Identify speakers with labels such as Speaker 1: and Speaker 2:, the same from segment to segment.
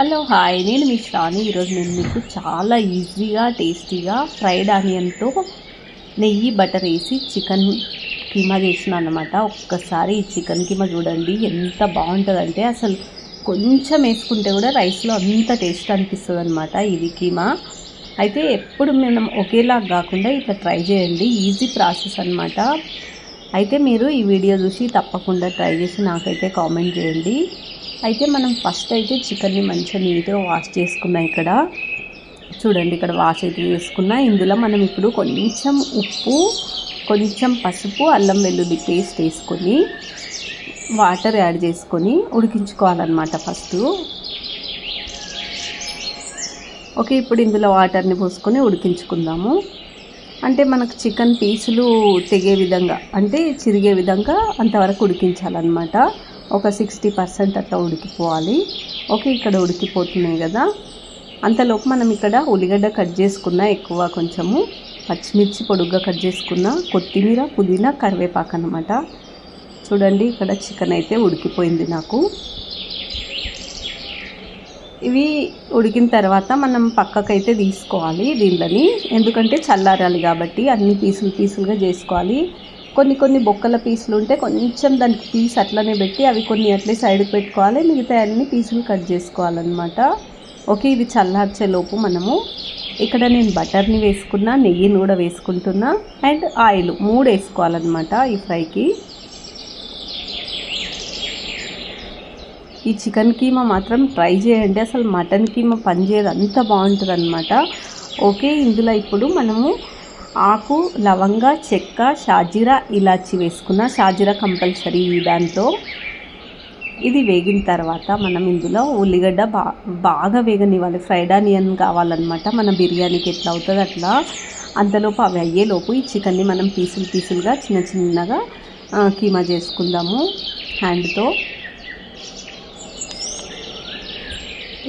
Speaker 1: Hello hi. నేను మీ శ్రాని ఈరోజు నేను మీకు చాలా ఈజీగా టేస్టీగా ఫ్రైడ్ ఆనియన్తో నెయ్యి బటర్ వేసి చికెన్ కీమా చేసిన అనమాట ఒక్కసారి ఈ చికెన్ కీమా చూడండి ఎంత బాగుంటుందంటే అసలు కొంచెం వేసుకుంటే కూడా రైస్లో అంత టేస్ట్ అనిపిస్తుంది అనమాట ఇది కీమా. అయితే ఎప్పుడు మనం ఒకేలా కాకుండా ఇట్లా ట్రై చేయండి. ఈజీ ప్రాసెస్ అనమాట అయితే మీరు ఈ వీడియో చూసి తప్పకుండా ట్రై చేసి నాకైతే కామెంట్ చేయండి. అయితే మనం ఫస్ట్ అయితే చికెన్ని మంచిగా నీట్గా వాష్ చేసుకున్నాం ఇక్కడ. చూడండి ఇక్కడ వాష్ అయితే చేసుకున్నా. ఇందులో మనం ఇప్పుడు కొంచెం ఉప్పు కొంచెం పసుపు అల్లం వెల్లుల్లి పేస్ట్ వేసుకొని వాటర్ యాడ్ చేసుకొని ఉడికించుకోవాలన్నమాట ఫస్ట్ ఓకే ఇప్పుడు ఇందులో వాటర్ని పోసుకొని ఉడికించుకుందాము. అంటే మనకు చికెన్ పీసులు తెగే విధంగా అంటే చిరిగే విధంగా అంతవరకు ఉడికించాలన్నమాట. ఒక సిక్స్టీ పర్సెంట్ అట్లా ఉడికిపోవాలి. ఓకే ఇక్కడ ఉడికిపోతున్నాయి కదా. అంతలోపు మనం ఇక్కడ ఉల్లిగడ్డ కట్ చేసుకున్న ఎక్కువ కొంచెము పచ్చిమిర్చి పొడుగ్గా కట్ చేసుకున్న కొత్తిమీర పుదీనా కరివేపాకు అనమాట చూడండి ఇక్కడ చికెన్ అయితే ఉడికిపోయింది నాకు. ఇవి ఉడికిన తర్వాత మనం పక్కకైతే తీసుకోవాలి దీనిలని ఎందుకంటే చల్లారాలి కాబట్టి అన్ని పీసులు పీసులుగా చేసుకోవాలి. కొన్ని కొన్ని బొక్కల పీసులు ఉంటే కొంచెం దానికి పీస్ అట్లనే పెట్టి అవి కొన్ని అట్లే సైడ్కి పెట్టుకోవాలి. మిగతా అన్ని పీసులు కట్ చేసుకోవాలన్నమాట. ఓకే ఇది చల్లార్చే లోపు మనము ఇక్కడ నేను బటర్ని వేసుకున్నా నెయ్యిని కూడా వేసుకుంటున్నా అండ్ ఆయిల్ మూడు వేసుకోవాలన్నమాట ఈ ఫ్రైకి. ఈ చికెన్ కీమా మాత్రం ట్రై చేయండి. అసలు మటన్ కీమా పనిచేయదు అంత బాగుంటుంది అనమాట ఓకే ఇందులో ఇప్పుడు మనము ఆకు లవంగ చెక్క షాజీరా ఇలాచి వేసుకున్న షాజీరా కంపల్సరీ దాంతో. ఇది వేగిన తర్వాత మనం ఇందులో ఉల్లిగడ్డ బా బాగా వేగనివ్వాలి. ఫ్రైడ్ ఆనియన్ కావాలన్నమాట. మన బిర్యానీకి ఎట్లా అవుతుంది అట్లా. అంతలోపు అవి అయ్యేలోపు ఈ చికెన్ని మనం పీసులు పీసులుగా చిన్న చిన్నగా కీమా చేసుకుందాము హ్యాండ్తో.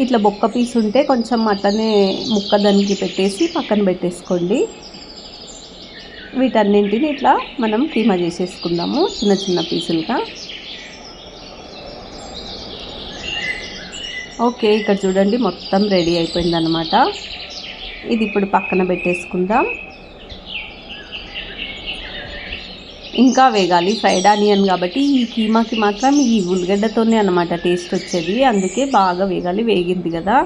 Speaker 1: ఇట్లా బొక్క పీస్ ఉంటే కొంచెం అట్లనే ముక్క దానికి పెట్టేసి పక్కన పెట్టేసుకోండి. వీటన్నింటిని ఇట్లా మనం కీమా చేసేసుకుందాము చిన్న చిన్న పీసులుగా. ఓకే ఇక్కడ చూడండి మొత్తం రెడీ అయిపోయింది అనమాట ఇది ఇప్పుడు పక్కన పెట్టేసుకుందాం. ఇంకా వేగాలి ఫ్రైడ్ ఆనియన్ కాబట్టి ఈ కీమాకి మాత్రం ఈ ఉల్లిగడ్డతోనే అనమాట టేస్ట్ వచ్చేది. అందుకే బాగా వేగాలి వేగింది కదా.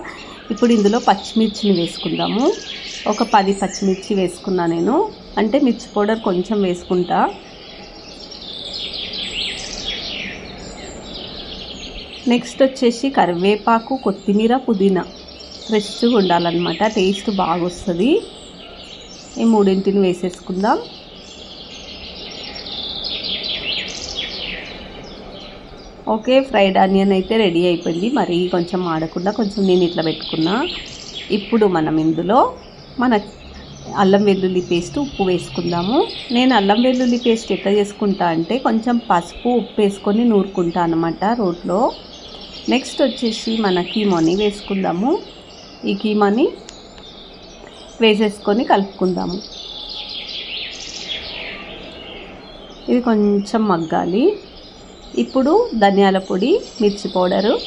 Speaker 1: ఇప్పుడు ఇందులో పచ్చిమిర్చిని వేసుకుందాము. ఒక పది పచ్చిమిర్చి వేసుకున్నా నేను. అంటే మిర్చి పౌడర్ కొంచెం వేసుకుంటా. నెక్స్ట్ వచ్చేసి కరివేపాకు కొత్తిమీర పుదీనా. ఫ్రెష్గా ఉండాలన్నమాట టేస్ట్ బాగా వస్తుంది ఈ మూడింటిని వేసేసుకుందాం. ఓకే ఫ్రైడ్ ఆనియన్ అయితే రెడీ అయిపోయింది. మరి కొంచెం ఆడకుండా కొంచెం నేను ఇట్లా పెట్టుకున్నా. ఇప్పుడు మనం ఇందులో మన అల్లం వెల్లుల్లి పేస్ట్ ఉప్పు వేసుకుందాము. నేను అల్లం వెల్లుల్లి పేస్ట్ ఎట్లా చేసుకుంటా అంటే కొంచెం పసుపు ఉప్పు వేసుకొని నూరుకుంటా అనమాట రోట్లో. నెక్స్ట్ వచ్చేసి మన కీమాని వేసుకుందాము. ఈ కీమాని వేసేసుకొని కలుపుకుందాము. ఇది కొంచెం మగ్గాలి. ఇప్పుడు ధనియాల పొడి మిర్చి పౌడరు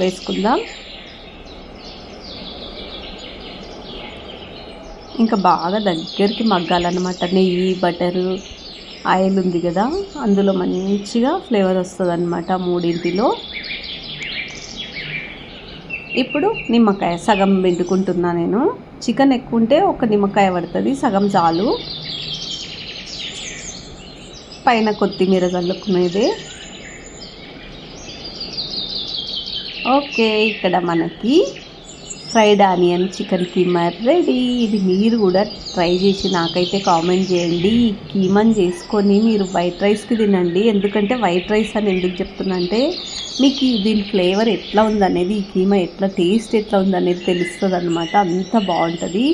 Speaker 1: వేసుకుందాం. ఇంకా బాగా దగ్గరికి మగ్గాలన్నమాట. నెయ్యి బటరు ఆయిల్ ఉంది కదా అందులో మంచిగా ఫ్లేవర్ వస్తుంది అనమాట మూడింటిలో. ఇప్పుడు నిమ్మకాయ సగం పిండుకుంటున్నా నేను. చికెన్ ఎక్కువ ఉంటే ఒక నిమ్మకాయ పడుతుంది సగం చాలు. పైన కొత్తిమీర చల్లుకునేదే. ఓకే ఇక్కడ మనకి fried onion chicken keema ready. ఇది మీరు కూడా ట్రై చేసి నాకైతే కామెంట్ చేయండి. ఈ కీమాని చేసుకొని మీరు వైట్ రైస్కి తినండి. ఎందుకంటే వైట్ రైస్ అని ఎందుకు చెప్తున్నా అంటే మీకు దీని ఫ్లేవర్ ఎట్లా ఉందనేది ఈ కీమా ఎట్లా టేస్ట్ ఎట్లా ఉందనేది తెలుస్తుంది అనమాట అంత బాగుంటుంది.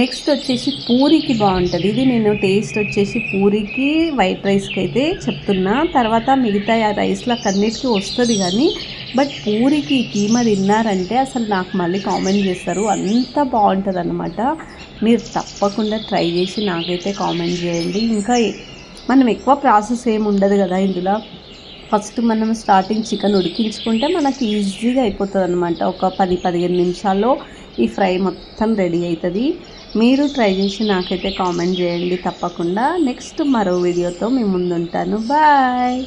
Speaker 1: నెక్స్ట్ వచ్చేసి పూరికి బాగుంటుంది. ఇది నేను టేస్ట్ వచ్చేసి పూరికి వైట్ రైస్కి అయితే చెప్తున్నా. తర్వాత మిగతా ఆ రైస్లకు అన్నిటికీ వస్తుంది కానీ బట్ పూరికి కీమ తిన్నారంటే అసలు నాకు మళ్ళీ కామెంట్ చేస్తారు. అంత బాగుంటుంది అనమాట మీరు తప్పకుండా ట్రై చేసి నాకైతే కామెంట్ చేయండి. ఇంకా మనం ఎక్కువ ప్రాసెస్ ఏమి ఉండదు కదా ఇందులో. ఫస్ట్ మనం స్టార్టింగ్ చికెన్ ఉడికించుకుంటే మనకి ఈజీగా అయిపోతుంది అనమాట ఒక పది పదిహేను నిమిషాల్లో ఈ ఫ్రై మొత్తం రెడీ అవుతుంది మీరు ట్రై చేసి నాకైతే కామెంట్ చేయండి తప్పకుండా. నెక్స్ట్ మరో వీడియోతో మీ ముందుంటాను. బాయ్!